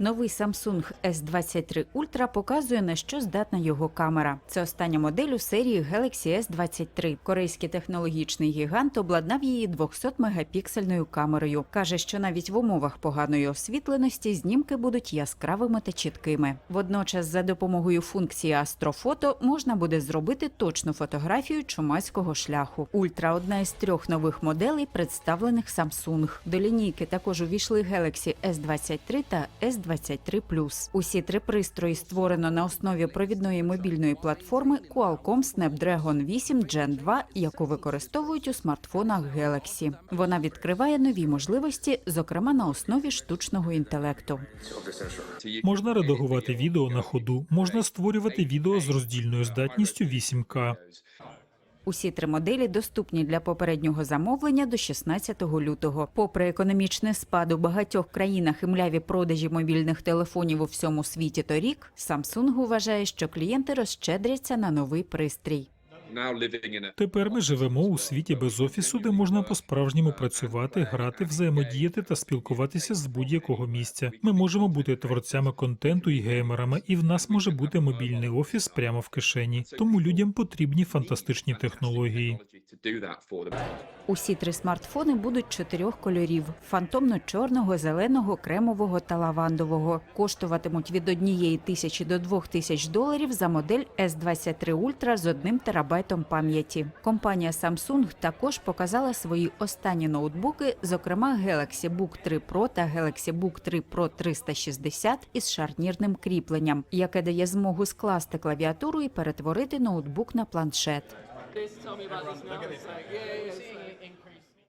Новий Samsung S23 Ultra показує на що здатна його камера. Це остання модель у серії Galaxy S23. Корейський технологічний гігант обладнав її 200-мегапіксельною камерою. каже, що навіть в умовах поганої освітленості знімки будуть яскравими та чіткими. Водночас, за допомогою функції Астрофото можна буде зробити точну фотографію чумацького шляху. Ультра одна із трьох нових моделей, представлених Samsung. До лінійки також увійшли Galaxy S23 та S23 Plus. Усі три пристрої створено на основі провідної мобільної платформи Qualcomm Snapdragon 8 Gen 2, яку використовують у смартфонах Galaxy. Вона відкриває нові можливості, зокрема на основі штучного інтелекту. Можна редагувати відео на ходу, можна створювати відео з роздільною здатністю 8К. Усі три моделі доступні для попереднього замовлення до 16 лютого. Попри економічний спад у багатьох країнах і мляві продажі мобільних телефонів у всьому світі торік, Samsung вважає, що клієнти розщедряться на новий пристрій. Тепер ми живемо у світі без офісу, де можна по-справжньому працювати, грати, взаємодіяти та спілкуватися з будь-якого місця. Ми можемо бути творцями контенту і геймерами, і в нас може бути мобільний офіс прямо в кишені. Тому людям потрібні фантастичні технології. Усі три смартфони будуть чотирьох кольорів: фантомно-чорного, зеленого, кремового та лавандового. Коштуватимуть від однієї тисячі до двох тисяч доларів за модель S23 Ultra з одним терабайтом пам'яті. Компанія Samsung також показала свої останні ноутбуки, зокрема Galaxy Book 3 Pro та Galaxy Book 3 Pro 360 із шарнірним кріпленням, яке дає змогу скласти клавіатуру і перетворити ноутбук на планшет. days tell me about Everyone's these now. It's like, yeah, yeah, yeah.